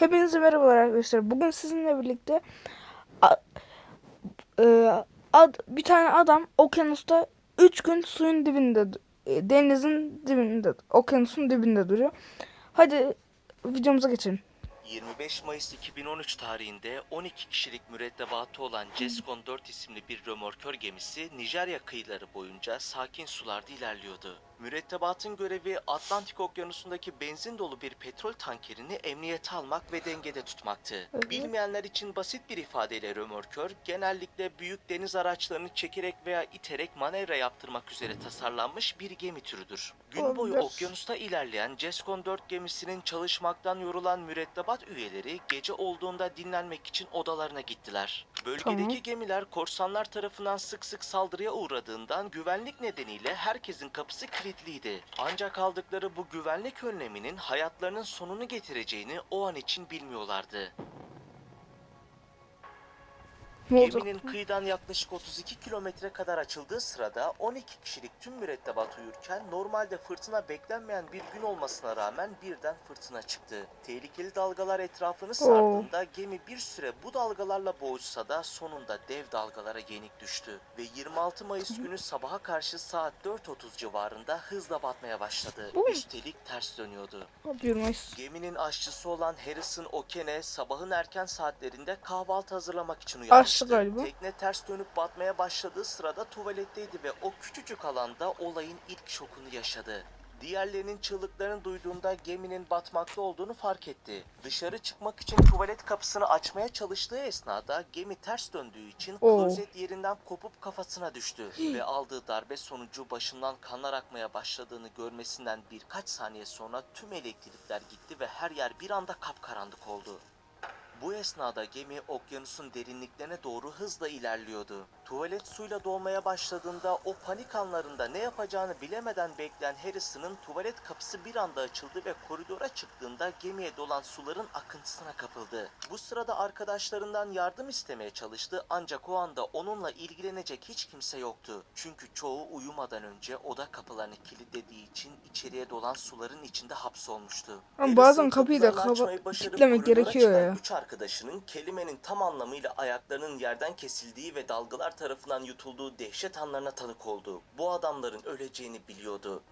Hepinize merhabalar arkadaşlar. Bugün sizinle birlikte e, ad, bir tane adam okyanusta 3 gün suyun dibinde, e, denizin dibinde, okyanusun dibinde duruyor. Hadi videomuza geçelim. 25 Mayıs 2013 tarihinde 12 kişilik mürettebatı olan Ceskon 4 isimli bir römorkör gemisi Nijerya kıyıları boyunca sakin sularda ilerliyordu. Mürettebatın görevi Atlantik Okyanusu'ndaki benzin dolu bir petrol tankerini emniyete almak ve dengede tutmaktı. Evet. Bilmeyenler için basit bir ifadeyle römorkör genellikle büyük deniz araçlarını çekerek veya iterek manevra yaptırmak üzere tasarlanmış bir gemi türüdür. Gün boyu Okyanusta ilerleyen Ceskon 4 gemisinin çalışmaktan yorulan mürettebat üyeleri gece olduğunda dinlenmek için odalarına gittiler. Bölgedeki Tamam. gemiler korsanlar tarafından sık sık saldırıya uğradığından güvenlik nedeniyle herkesin kapısı kilitliydi. Ancak aldıkları bu güvenlik önleminin hayatlarının sonunu getireceğini o an için bilmiyorlardı. Ne? Geminin kıyıdan yaklaşık 32 kilometre kadar açıldığı sırada 12 kişilik tüm mürettebat uyurken normalde fırtına beklenmeyen bir gün olmasına rağmen birden fırtına çıktı. Tehlikeli dalgalar etrafını sardığında gemi bir süre bu dalgalarla boğuşsa da sonunda dev dalgalara yenik düştü ve 26 Mayıs günü sabaha karşı saat 4.30 civarında hızla batmaya başladı. Bu- Üstelik ters dönüyordu. Geminin aşçısı olan Harrison Okene sabahın erken saatlerinde kahvaltı hazırlamak için uyanmıştı. Aşçı galiba. Tekne ters dönüp batmaya başladığı sırada tuvaletteydi ve o küçücük alanda olayın ilk şokunu yaşadı. Diğerlerinin çığlıklarını duyduğunda geminin batmakta olduğunu fark etti. Dışarı çıkmak için tuvalet kapısını açmaya çalıştığı esnada gemi ters döndüğü için Oo. klozet yerinden kopup kafasına düştü ve aldığı darbe sonucu başından kanlar akmaya başladığını görmesinden birkaç saniye sonra tüm elektrikler gitti ve her yer bir anda kapkaranlık oldu. Bu esnada gemi okyanusun derinliklerine doğru hızla ilerliyordu. Tuvalet suyla dolmaya başladığında o panik anlarında ne yapacağını bilemeden bekleyen Harrison'ın tuvalet kapısı bir anda açıldı ve koridora çıktığında gemiye dolan suların akıntısına kapıldı. Bu sırada arkadaşlarından yardım istemeye çalıştı ancak o anda onunla ilgilenecek hiç kimse yoktu. Çünkü çoğu uyumadan önce oda kapılarını kilitlediği için içeriye dolan suların içinde hapsolmuştu. Ama bazen kapıyı da kilitlemek gerekiyor ya. Üç arkadaşının kelimenin tam anlamıyla ayaklarının yerden kesildiği ve dalgalar tarafından yutulduğu dehşet anlarına tanık oldu. Bu adamların öleceğini biliyordu.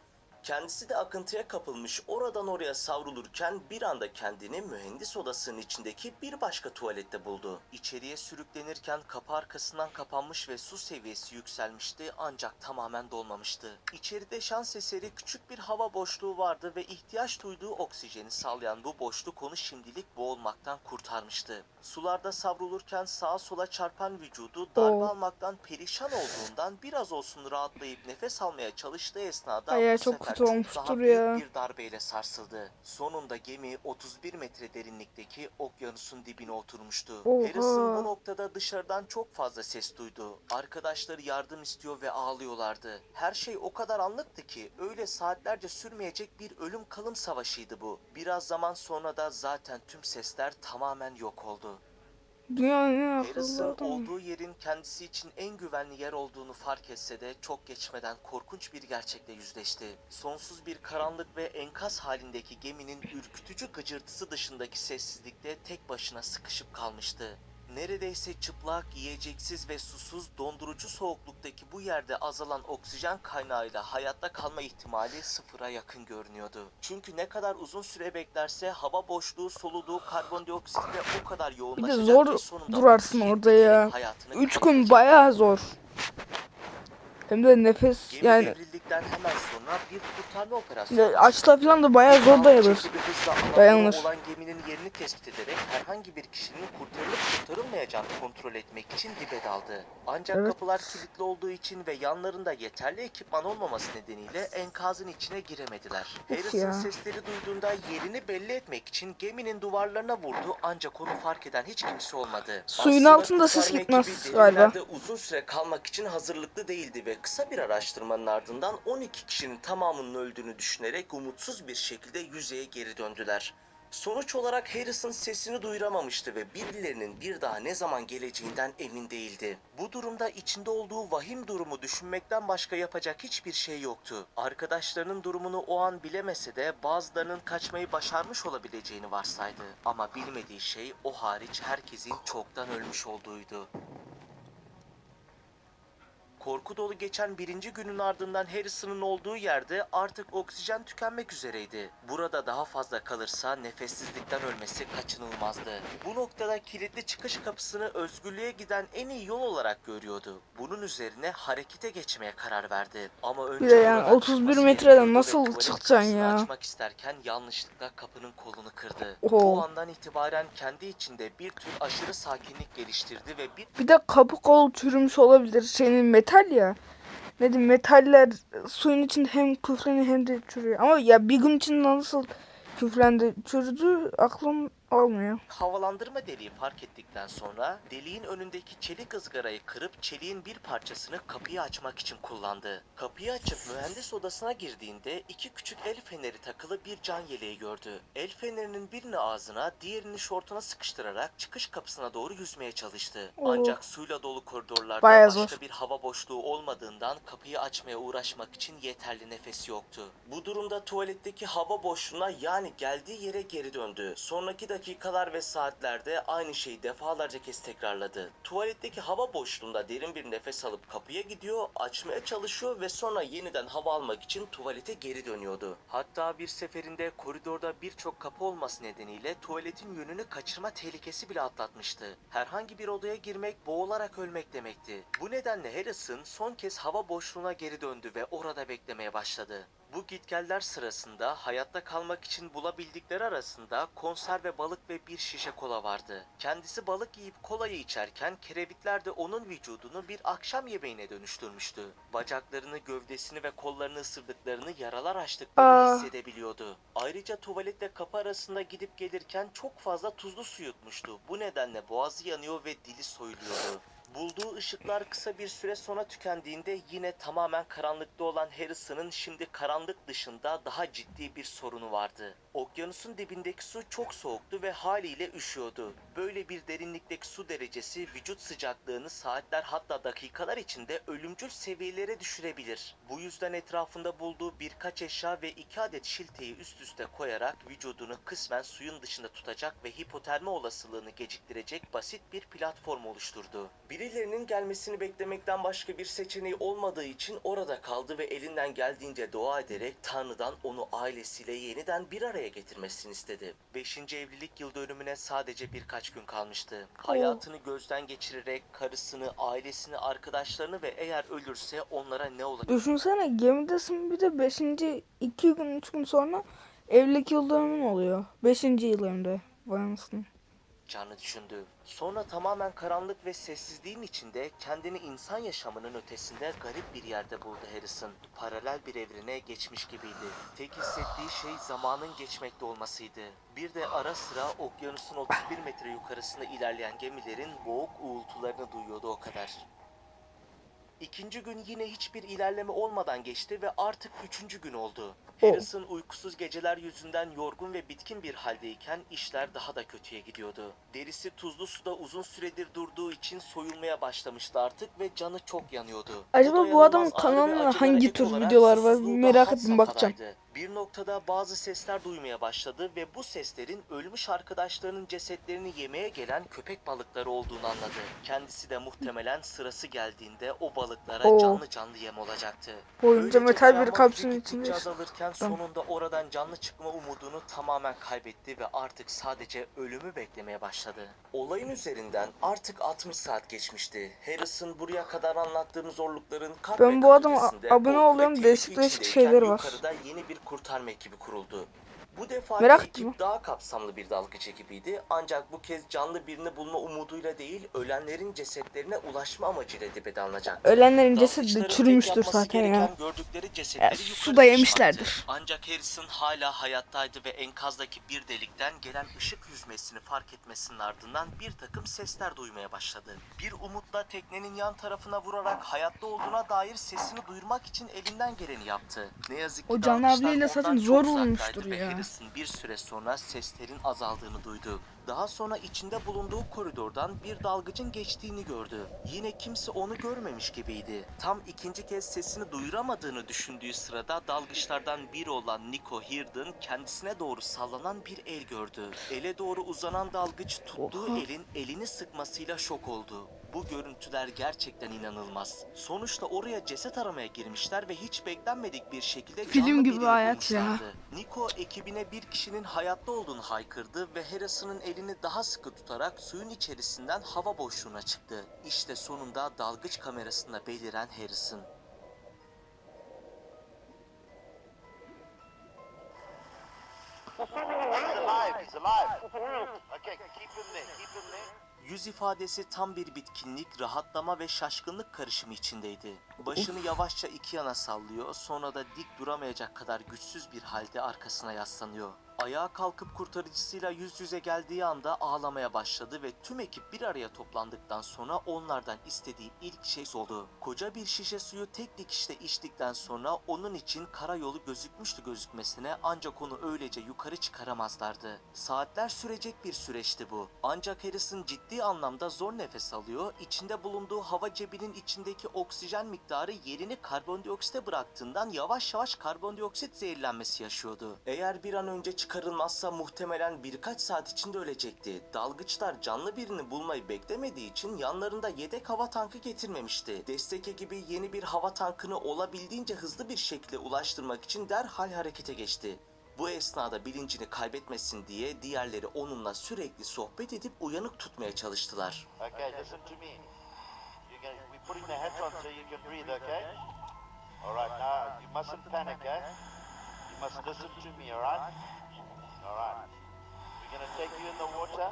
Kendisi de akıntıya kapılmış oradan oraya savrulurken bir anda kendini mühendis odasının içindeki bir başka tuvalette buldu. İçeriye sürüklenirken kapı arkasından kapanmış ve su seviyesi yükselmişti ancak tamamen dolmamıştı. İçeride şans eseri küçük bir hava boşluğu vardı ve ihtiyaç duyduğu oksijeni sağlayan bu boşluk onu şimdilik boğulmaktan kurtarmıştı. Sularda savrulurken sağa sola çarpan vücudu darbe almaktan perişan olduğundan biraz olsun rahatlayıp nefes almaya çalıştığı esnada bu çok kötü olmuştur ya. bir darbeyle sarsıldı. Sonunda gemi 31 metre derinlikteki okyanusun dibine oturmuştu. Oha. Harrison bu noktada dışarıdan çok fazla ses duydu. Arkadaşları yardım istiyor ve ağlıyorlardı. Her şey o kadar anlıktı ki öyle saatlerce sürmeyecek bir ölüm kalım savaşıydı bu. Biraz zaman sonra da zaten tüm sesler tamamen yok oldu. Dünyanın olduğu yerin kendisi için en güvenli yer olduğunu fark etse de çok geçmeden korkunç bir gerçekle yüzleşti. Sonsuz bir karanlık ve enkaz halindeki geminin ürkütücü gıcırtısı dışındaki sessizlikte tek başına sıkışıp kalmıştı. Neredeyse çıplak, yiyeceksiz ve susuz dondurucu soğukluktaki bu yerde azalan oksijen kaynağıyla hayatta kalma ihtimali sıfıra yakın görünüyordu. Çünkü ne kadar uzun süre beklerse hava boşluğu soluduğu karbondioksitle o kadar Bir de yoğunlaşacak zor ve sonunda durarsın orada ya. hayatını 3 gün kaybedecek. bayağı zor. Hem de nefes Gemi yani devrildikten hemen sonra bir kurtarma operasyonu ya açta falan da bayağı zor dayanır. Dayanılır. olan geminin yerini tespit ederek herhangi bir kişinin kurtarılıp kurtarılmayacağını kontrol etmek için dibe daldı. Ancak Evet. kapılar kilitli olduğu için ve yanlarında yeterli ekipman olmaması nedeniyle enkazın içine giremediler. Harrison sesleri duyduğunda yerini belli etmek için geminin duvarlarına vurdu ancak onu fark eden hiç kimse olmadı. Suyun Aslında altında ses gitmez galiba. uzun süre kalmak için hazırlıklı değildi ve kısa bir araştırmanın ardından 12 kişinin tamamının öldüğünü düşünerek umutsuz bir şekilde yüzeye geri döndüler. Sonuç olarak Harrison sesini duyuramamıştı ve birilerinin bir daha ne zaman geleceğinden emin değildi. Bu durumda içinde olduğu vahim durumu düşünmekten başka yapacak hiçbir şey yoktu. Arkadaşlarının durumunu o an bilemese de bazılarının kaçmayı başarmış olabileceğini varsaydı. Ama bilmediği şey o hariç herkesin çoktan ölmüş olduğuydu. Korku dolu geçen birinci günün ardından Harrison'ın olduğu yerde artık oksijen tükenmek üzereydi. Burada daha fazla kalırsa nefessizlikten ölmesi kaçınılmazdı. Bu noktada kilitli çıkış kapısını özgürlüğe giden en iyi yol olarak görüyordu. Bunun üzerine harekete geçmeye karar verdi. Ama önce Bir de yani buradan 31 çıkması metreden nasıl çıkacaksın ya? Açmak isterken yanlışlıkla kapının kolunu kırdı. Oho. Bu andan itibaren kendi içinde bir tür aşırı sakinlik geliştirdi ve bir Bir de kapı kol çürümüş olabilir. Senin metal ya. Ne diyeyim metaller suyun içinde hem küfleniyor hem de çürüyor. Ama ya bir gün içinde nasıl küflendi çürüdü aklım almıyor. havalandırma deliği fark ettikten sonra deliğin önündeki çelik ızgarayı kırıp çeliğin bir parçasını kapıyı açmak için kullandı. Kapıyı açıp mühendis odasına girdiğinde iki küçük el feneri takılı bir can yeleği gördü. El fenerinin birini ağzına, diğerini şortuna sıkıştırarak çıkış kapısına doğru yüzmeye çalıştı. Oo. Ancak suyla dolu koridorlarda Bayağı başka zor. bir hava boşluğu olmadığından kapıyı açmaya uğraşmak için yeterli nefesi yoktu. Bu durumda tuvaletteki hava boşluğuna yani geldiği yere geri döndü. Sonraki dakikalar ve saatlerde aynı şeyi defalarca kez tekrarladı. Tuvaletteki hava boşluğunda derin bir nefes alıp kapıya gidiyor, açmaya çalışıyor ve sonra yeniden hava almak için tuvalete geri dönüyordu. Hatta bir seferinde koridorda birçok kapı olması nedeniyle tuvaletin yönünü kaçırma tehlikesi bile atlatmıştı. Herhangi bir odaya girmek boğularak ölmek demekti. Bu nedenle Harrison son kez hava boşluğuna geri döndü ve orada beklemeye başladı. Bu gitgeller sırasında hayatta kalmak için bulabildikleri arasında konserve balık ve bir şişe kola vardı. Kendisi balık yiyip kolayı içerken kerevitler de onun vücudunu bir akşam yemeğine dönüştürmüştü. Bacaklarını, gövdesini ve kollarını ısırdıklarını yaralar açtıklarını Aa. hissedebiliyordu. Ayrıca tuvaletle kapı arasında gidip gelirken çok fazla tuzlu su yutmuştu. Bu nedenle boğazı yanıyor ve dili soyuluyordu. Bulduğu ışıklar kısa bir süre sonra tükendiğinde yine tamamen karanlıkta olan Harrison'ın şimdi karanlık dışında daha ciddi bir sorunu vardı. Okyanusun dibindeki su çok soğuktu ve haliyle üşüyordu. Böyle bir derinlikteki su derecesi vücut sıcaklığını saatler hatta dakikalar içinde ölümcül seviyelere düşürebilir. Bu yüzden etrafında bulduğu birkaç eşya ve iki adet şilteyi üst üste koyarak vücudunu kısmen suyun dışında tutacak ve hipotermi olasılığını geciktirecek basit bir platform oluşturdu. Birilerinin gelmesini beklemekten başka bir seçeneği olmadığı için orada kaldı ve elinden geldiğince dua ederek Tanrı'dan onu ailesiyle yeniden bir araya getirmesini istedi. 5. evlilik yıl dönümüne sadece birkaç gün kalmıştı. Hayatını gözden geçirerek karısını, ailesini, arkadaşlarını ve eğer ölürse onlara ne olacak? Düşünsene gemidesin bir de 5. 2 gün 3 gün sonra evlilik yıl dönümün oluyor. 5. yıl hem de. Vay anasını. Canı düşündü. Sonra tamamen karanlık ve sessizliğin içinde kendini insan yaşamının ötesinde garip bir yerde buldu Harrison. Paralel bir evrene geçmiş gibiydi. Tek hissettiği şey zamanın geçmekte olmasıydı. Bir de ara sıra okyanusun 31 metre yukarısında ilerleyen gemilerin boğuk uğultularını duyuyordu o kadar. İkinci gün yine hiçbir ilerleme olmadan geçti ve artık üçüncü gün oldu. Oh. Harrison uykusuz geceler yüzünden yorgun ve bitkin bir haldeyken işler daha da kötüye gidiyordu. Derisi tuzlu suda uzun süredir durduğu için soyulmaya başlamıştı artık ve canı çok yanıyordu. Acaba bu adamın kanalında hangi tür videolar var? Merak ettim, bakacağım. safhadaydı. Bir noktada bazı sesler duymaya başladı ve bu seslerin ölmüş arkadaşlarının cesetlerini yemeye gelen köpek balıkları olduğunu anladı. Kendisi de muhtemelen sırası geldiğinde o balıklara Oo. canlı canlı yem olacaktı. Boyunca metal bir kapsülün içinde. azalırken sonunda oradan canlı çıkma umudunu tamamen kaybetti ve artık sadece ölümü beklemeye başladı. Olayın üzerinden artık 60 saat geçmişti. Harrison buraya kadar anlattığım zorlukların kat Ben ve bu kat adama ötesinde abone korku ve oluyorum. tehlike Değişik değişik içindeyken şeyleri var. Yukarıda yeni bir kurtarma ekibi kuruldu. Bu defa Merak ekip ettim. daha kapsamlı bir dalgıç ekibiydi. Ancak bu kez canlı birini bulma umuduyla değil, ölenlerin cesetlerine ulaşma amacıyla dibede alınacak. Ölenlerin cesedi de çürümüştür zaten ya. gördükleri cesetleri Ya, yukarı suda yemişlerdir. çıkarttı. Ancak Harrison hala hayattaydı ve enkazdaki bir delikten gelen ışık yüzmesini fark etmesinin ardından bir takım sesler duymaya başladı. Bir umutla teknenin yan tarafına vurarak hayatta olduğuna dair sesini duyurmak için elinden geleni yaptı. Ne yazık ki O Can dalgıçlar abiyle ondan zaten çok zor uzaktaydı olmuştur ve ya. Harrison Harrison bir süre sonra seslerin azaldığını duydu. Daha sonra içinde bulunduğu koridordan bir dalgıcın geçtiğini gördü. Yine kimse onu görmemiş gibiydi. Tam ikinci kez sesini duyuramadığını düşündüğü sırada dalgıçlardan biri olan Nico Hirden kendisine doğru sallanan bir el gördü. Ele doğru uzanan dalgıç tuttuğu Oha. elin elini sıkmasıyla şok oldu. Bu görüntüler gerçekten inanılmaz. Sonuçta oraya ceset aramaya girmişler ve hiç beklenmedik bir şekilde Film canlı gibi birini hayat ya. bulmuşlardı. Nico ekibine bir kişinin hayatta olduğunu haykırdı ve Harrison'ın elini daha sıkı tutarak suyun içerisinden hava boşluğuna çıktı. İşte sonunda dalgıç kamerasında beliren Harrison. He's alive. He's alive. Okay, keep him there. Keep him there. Yüz ifadesi tam bir bitkinlik, rahatlama ve şaşkınlık karışımı içindeydi. Başını yavaşça iki yana sallıyor, sonra da dik duramayacak kadar güçsüz bir halde arkasına yaslanıyor. Ayağa kalkıp kurtarıcısıyla yüz yüze geldiği anda ağlamaya başladı ve tüm ekip bir araya toplandıktan sonra onlardan istediği ilk şey oldu. Koca bir şişe suyu tek dikişte içtikten sonra onun için karayolu gözükmüştü gözükmesine ancak onu öylece yukarı çıkaramazlardı. Saatler sürecek bir süreçti bu. Ancak Harrison ciddi anlamda zor nefes alıyor, içinde bulunduğu hava cebinin içindeki oksijen miktarı yerini karbondioksite bıraktığından yavaş yavaş karbondioksit zehirlenmesi yaşıyordu. Eğer bir an önce çıkarılmazsa muhtemelen birkaç saat içinde ölecekti. Dalgıçlar canlı birini bulmayı beklemediği için yanlarında yedek hava tankı getirmemişti. Destek ekibi yeni bir hava tankını olabildiğince hızlı bir şekilde ulaştırmak için derhal harekete geçti. Bu esnada bilincini kaybetmesin diye diğerleri onunla sürekli sohbet edip uyanık tutmaya çalıştılar. Okay, listen to me. You're gonna, we're putting the hat on so you can breathe, okay? All right, now you mustn't panic, eh? You must listen to me, all right? All right. We're gonna take you in the water,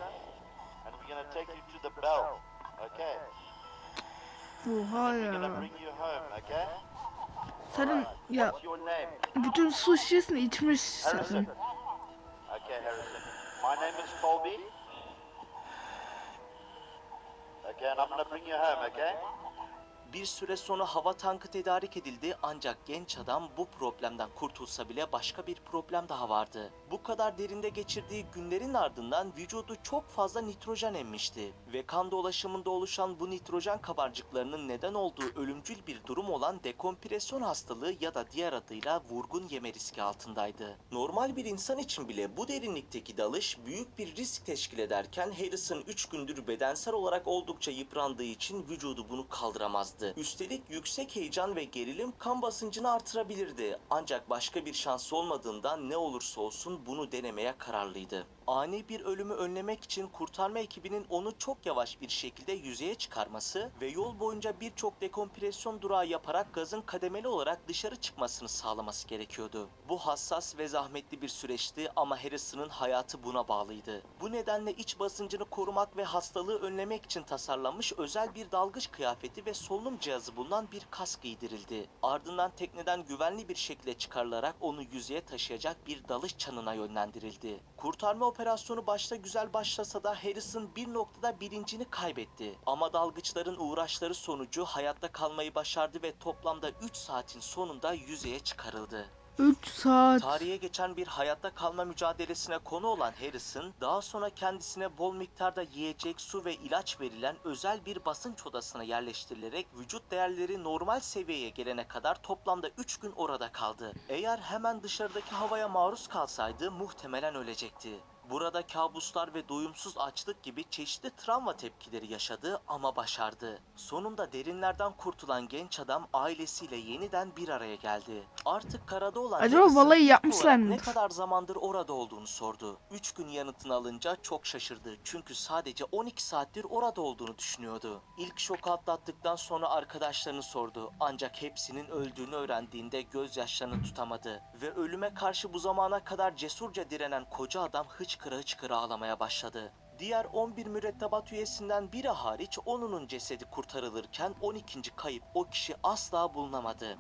and we're gonna take you to the bell, okay? Oha We're gonna ya. bring you home, okay? Senin ya What's your name? bütün su şişesini içmiş Harrison. Okay, Harrison. My name is Colby. Okay, and I'm gonna bring you home, okay? Bir süre sonra hava tankı tedarik edildi ancak genç adam bu problemden kurtulsa bile başka bir problem daha vardı. Bu kadar derinde geçirdiği günlerin ardından vücudu çok fazla nitrojen emmişti ve kan dolaşımında oluşan bu nitrojen kabarcıklarının neden olduğu ölümcül bir durum olan dekompresyon hastalığı ya da diğer adıyla vurgun yeme riski altındaydı. Normal bir insan için bile bu derinlikteki dalış büyük bir risk teşkil ederken Harrison 3 gündür bedensel olarak oldukça yıprandığı için vücudu bunu kaldıramazdı. Üstelik yüksek heyecan ve gerilim kan basıncını artırabilirdi. Ancak başka bir şansı olmadığından ne olursa olsun bunu denemeye kararlıydı. Ani bir ölümü önlemek için kurtarma ekibinin onu çok yavaş bir şekilde yüzeye çıkarması ve yol boyunca birçok dekompresyon durağı yaparak gazın kademeli olarak dışarı çıkmasını sağlaması gerekiyordu. Bu hassas ve zahmetli bir süreçti ama Harrison'ın hayatı buna bağlıydı. Bu nedenle iç basıncını korumak ve hastalığı önlemek için tasarlanmış özel bir dalgıç kıyafeti ve solunum cihazı bulunan bir kask giydirildi. Ardından tekneden güvenli bir şekilde çıkarılarak onu yüzeye taşıyacak bir dalış çanına yönlendirildi. Kurtarma operasyonu başta güzel başlasa da Harrison bir noktada bilincini kaybetti. Ama dalgıçların uğraşları sonucu hayatta kalmayı başardı ve toplamda 3 saatin sonunda yüzeye çıkarıldı. 3 saat. Tarihe geçen bir hayatta kalma mücadelesine konu olan Harrison, daha sonra kendisine bol miktarda yiyecek, su ve ilaç verilen özel bir basınç odasına yerleştirilerek vücut değerleri normal seviyeye gelene kadar toplamda 3 gün orada kaldı. Eğer hemen dışarıdaki havaya maruz kalsaydı muhtemelen ölecekti. Burada kabuslar ve doyumsuz açlık gibi çeşitli travma tepkileri yaşadı ama başardı. Sonunda derinlerden kurtulan genç adam ailesiyle yeniden bir araya geldi. Artık karada olan Acaba balayı yapmışlar olarak Ne kadar zamandır orada olduğunu sordu. 3 gün yanıtını alınca çok şaşırdı. Çünkü sadece 12 saattir orada olduğunu düşünüyordu. İlk şoku atlattıktan sonra arkadaşlarını sordu. Ancak hepsinin öldüğünü öğrendiğinde gözyaşlarını tutamadı. Ve ölüme karşı bu zamana kadar cesurca direnen koca adam hıçkıra hıçkıra ağlamaya başladı. Diğer 11 mürettebat üyesinden biri hariç onunun cesedi kurtarılırken 12. kayıp o kişi asla bulunamadı.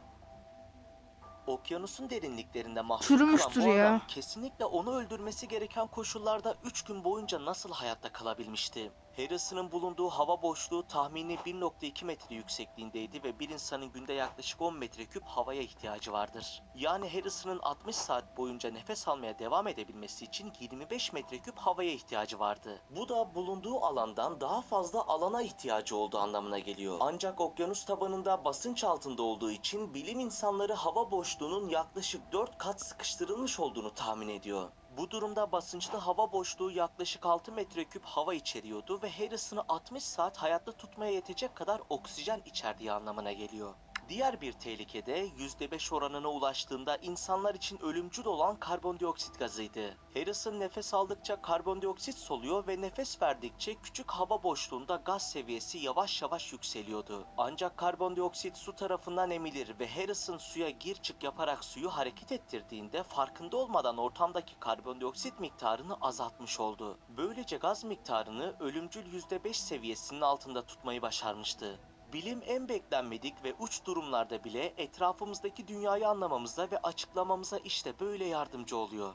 Okyanusun derinliklerinde mahsur Çürümüştür kalan bu ya. adam kesinlikle onu öldürmesi gereken koşullarda 3 gün boyunca nasıl hayatta kalabilmişti? Harrison'ın bulunduğu hava boşluğu tahmini 1.2 metre yüksekliğindeydi ve bir insanın günde yaklaşık 10 metreküp havaya ihtiyacı vardır. Yani Harrison'ın 60 saat boyunca nefes almaya devam edebilmesi için 25 metreküp havaya ihtiyacı vardı. Bu da bulunduğu alandan daha fazla alana ihtiyacı olduğu anlamına geliyor. Ancak okyanus tabanında basınç altında olduğu için bilim insanları hava boşluğunun yaklaşık 4 kat sıkıştırılmış olduğunu tahmin ediyor. Bu durumda basınçlı hava boşluğu yaklaşık 6 metreküp hava içeriyordu ve Harrison'ı 60 saat hayatta tutmaya yetecek kadar oksijen içerdiği anlamına geliyor. Diğer bir tehlikede %5 oranına ulaştığında insanlar için ölümcül olan karbondioksit gazıydı. Harrison nefes aldıkça karbondioksit soluyor ve nefes verdikçe küçük hava boşluğunda gaz seviyesi yavaş yavaş yükseliyordu. Ancak karbondioksit su tarafından emilir ve Harrison suya gir çık yaparak suyu hareket ettirdiğinde farkında olmadan ortamdaki karbondioksit miktarını azaltmış oldu. Böylece gaz miktarını ölümcül %5 seviyesinin altında tutmayı başarmıştı. Bilim en beklenmedik ve uç durumlarda bile etrafımızdaki dünyayı anlamamıza ve açıklamamıza işte böyle yardımcı oluyor.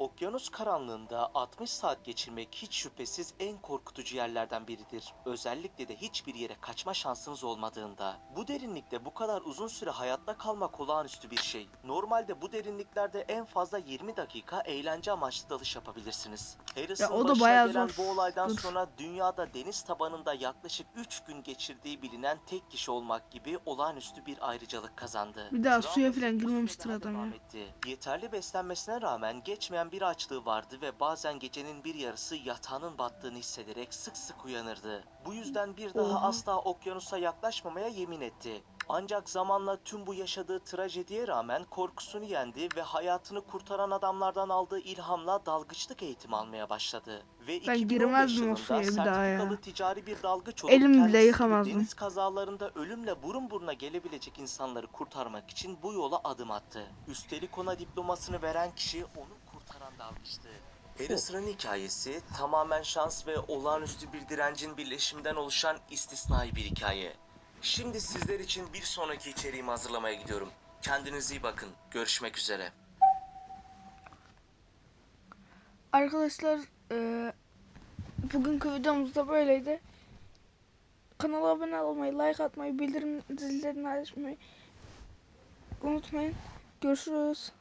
Okyanus karanlığında 60 saat geçirmek hiç şüphesiz en korkutucu yerlerden biridir. Özellikle de hiçbir yere kaçma şansınız olmadığında. Bu derinlikte bu kadar uzun süre hayatta kalmak olağanüstü bir şey. Normalde bu derinliklerde en fazla 20 dakika eğlence amaçlı dalış yapabilirsiniz. Harrison Ya o da bayağı gelen zor. bu olaydan Dur. sonra dünyada deniz tabanında yaklaşık 3 gün geçirdiği bilinen tek kişi olmak gibi olağanüstü bir ayrıcalık kazandı. Bir daha suya Travması falan girmemiştir adam ya. Yeterli beslenmesine rağmen geçmeyen bir açlığı vardı ve bazen gecenin bir yarısı yatağının battığını hissederek sık sık uyanırdı. Bu yüzden bir daha Oha. asla okyanusa yaklaşmamaya yemin etti. Ancak zamanla tüm bu yaşadığı trajediye rağmen korkusunu yendi ve hayatını kurtaran adamlardan aldığı ilhamla dalgıçlık eğitimi almaya başladı. Ve 2015 giremezdim o yılında suya bir daha ya. sertifikalı ticari bir dalgıç olup Elimi bile kendisi gibi yıkamazdım. deniz kazalarında ölümle burun buruna gelebilecek insanları kurtarmak için bu yola adım attı. Üstelik ona diplomasını veren kişi onu kurtaran dalgıçtı. Harrison'ın hikayesi tamamen şans ve olağanüstü bir direncin birleşiminden oluşan istisnai bir hikaye. Şimdi sizler için bir sonraki içeriğimi hazırlamaya gidiyorum. Kendinize iyi bakın. Görüşmek üzere. Arkadaşlar eee bugünkü videomuz da böyleydi. Kanala abone olmayı, like atmayı, bildirim zillerini açmayı unutmayın. Görüşürüz.